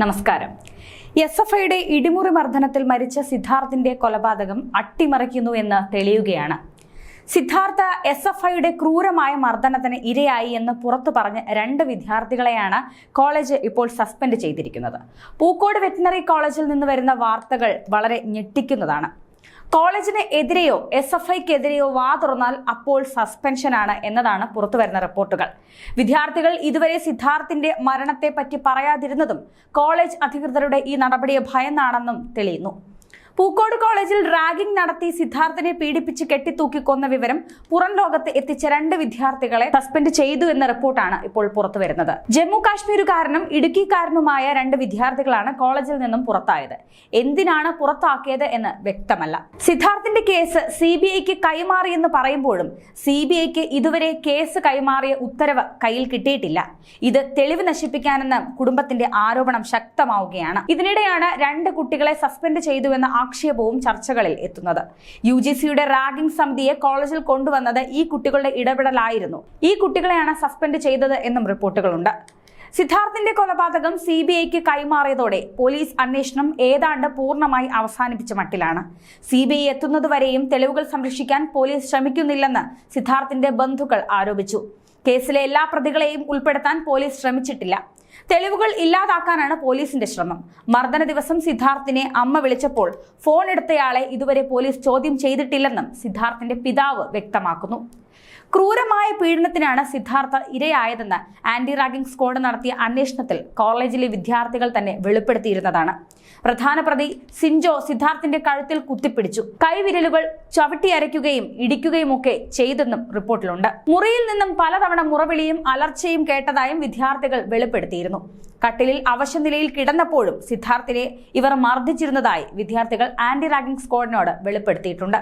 നമസ്കാരം. S F ഐയുടെ ഇടിമുറി മർദ്ദനത്തിൽ മരിച്ച സിദ്ധാർത്ഥിന്റെ കൊലപാതകം അട്ടിമറിക്കുന്നു എന്ന് തെളിയുകയാണ്. സിദ്ധാർത്ഥ എസ് എഫ് ഐയുടെ ക്രൂരമായ മർദ്ദനത്തിന് ഇരയായി എന്ന് പുറത്തു പറഞ്ഞ് രണ്ട് വിദ്യാർത്ഥികളെയാണ് കോളേജ് ഇപ്പോൾ സസ്പെൻഡ് ചെയ്തിരിക്കുന്നത്. പൂക്കോട് വെറ്റിനറി കോളേജിൽ നിന്ന് വരുന്ന വാർത്തകൾ വളരെ ഞെട്ടിക്കുന്നതാണ്. കോളേജിന് എതിരെയോ എസ് എഫ് ഐക്കെതിരെയോ വാ തുറന്നാൽ അപ്പോൾ സസ്പെൻഷനാണ് എന്നതാണ് പുറത്തുവരുന്ന റിപ്പോർട്ടുകൾ. വിദ്യാർത്ഥികൾ ഇതുവരെ സിദ്ധാർത്ഥിന്റെ മരണത്തെപ്പറ്റി പറയാതിരുന്നതും കോളേജ് അധികൃതരുടെ ഈ നടപടിയെ ഭയന്നാണെന്നും തെളിയുന്നു. പൂക്കോട് കോളേജിൽ റാഗിംഗ് നടത്തി സിദ്ധാർത്ഥനെ പീഡിപ്പിച്ച് കെട്ടിത്തൂക്കി കൊന്ന വിവരം പുറം ലോകത്ത് എത്തിച്ച രണ്ട് വിദ്യാർത്ഥികളെ സസ്പെൻഡ് ചെയ്തു എന്ന റിപ്പോർട്ടാണ് ഇപ്പോൾ പുറത്തു വരുന്നത്. ജമ്മു കാശ്മീരുകാരനും ഇടുക്കിക്കാരനുമായ രണ്ട് വിദ്യാർത്ഥികളാണ് കോളേജിൽ നിന്നും പുറത്തായത്. എന്തിനാണ് പുറത്താക്കിയത് എന്ന് വ്യക്തമല്ല. സിദ്ധാർത്ഥിന്റെ കേസ് സി ബി ഐക്ക് കൈമാറിയെന്ന് പറയുമ്പോഴും സി ബി ഐക്ക് ഇതുവരെ കേസ് കൈമാറിയ ഉത്തരവ് കയ്യിൽ കിട്ടിയിട്ടില്ല. ഇത് തെളിവ് നശിപ്പിക്കാനെന്ന് കുടുംബത്തിന്റെ ആരോപണം ശക്തമാവുകയാണ്. ഇതിനിടെയാണ് രണ്ട് കുട്ടികളെ സസ്പെൻഡ് ചെയ്തുവെന്ന ആക്ഷേപവും ചർച്ചകളിൽ എത്തുന്നത്. യു ജി സിയുടെ റാഗിംഗ് സമിതിയെ കോളേജിൽ കൊണ്ടുവന്നത് ഈ കുട്ടികളുടെ ഇടപെടലായിരുന്നു. ഈ കുട്ടികളെയാണ് സസ്പെൻഡ് ചെയ്തത് എന്നും റിപ്പോർട്ടുകളുണ്ട്. സിദ്ധാർത്ഥിന്റെ കൊലപാതകം സി ബി ഐക്ക് കൈമാറിയതോടെ പോലീസ് അന്വേഷണം ഏതാണ്ട് പൂർണമായി അവസാനിപ്പിച്ച മട്ടിലാണ്. സി ബി ഐ എത്തുന്നതുവരെയും തെളിവുകൾ സംരക്ഷിക്കാൻ പോലീസ് ശ്രമിക്കുന്നില്ലെന്ന് സിദ്ധാർത്ഥിന്റെ ബന്ധുക്കൾ ആരോപിച്ചു. കേസിലെ എല്ലാ പ്രതികളെയും ഉൾപ്പെടുത്താൻ പോലീസ് ശ്രമിച്ചിട്ടില്ല. തെളിവുകൾ ഇല്ലാതാക്കാനാണ് പോലീസിന്റെ ശ്രമം. മർദ്ദന ദിവസം സിദ്ധാർത്ഥിനെ അമ്മ വിളിച്ചപ്പോൾ ഫോൺ എടുത്തയാളെ ഇതുവരെ പോലീസ് ചോദ്യം ചെയ്തിട്ടില്ലെന്നും സിദ്ധാർത്ഥിന്റെ പിതാവ് വ്യക്തമാക്കുന്നു. ക്രൂരമായ പീഡനത്തിനാണ് സിദ്ധാർത്ഥ ഇരയായതെന്ന് ആന്റി റാഗിംഗ് സ്ക്വാഡ് നടത്തിയ അന്വേഷണത്തിൽ കോളേജിലെ വിദ്യാർത്ഥികൾ തന്നെ വെളിപ്പെടുത്തിയിരുന്നതാണ്. പ്രധാന പ്രതി സിൻജോ സിദ്ധാർത്ഥിന്റെ കഴുത്തിൽ കുത്തിപ്പിടിച്ചു. കൈവിരലുകൾ ചവിട്ടിയരയ്ക്കുകയും ഇടിക്കുകയും ഒക്കെ ചെയ്തെന്നും റിപ്പോർട്ടിലുണ്ട്. മുറിയിൽ നിന്നും പലതവണ മുറവിളിയും അലർച്ചയും കേട്ടതായും വിദ്യാർത്ഥികൾ വെളിപ്പെടുത്തിയിരുന്നു. കട്ടിലിൽ അവശനിലയിൽ കിടന്നപ്പോഴും സിദ്ധാർത്ഥിനെ ഇവർ മർദ്ദിച്ചിരുന്നതായി വിദ്യാർത്ഥികൾ ആന്റി റാഗിംഗ് സ്ക്വാഡിനോട് വെളിപ്പെടുത്തിയിട്ടുണ്ട്.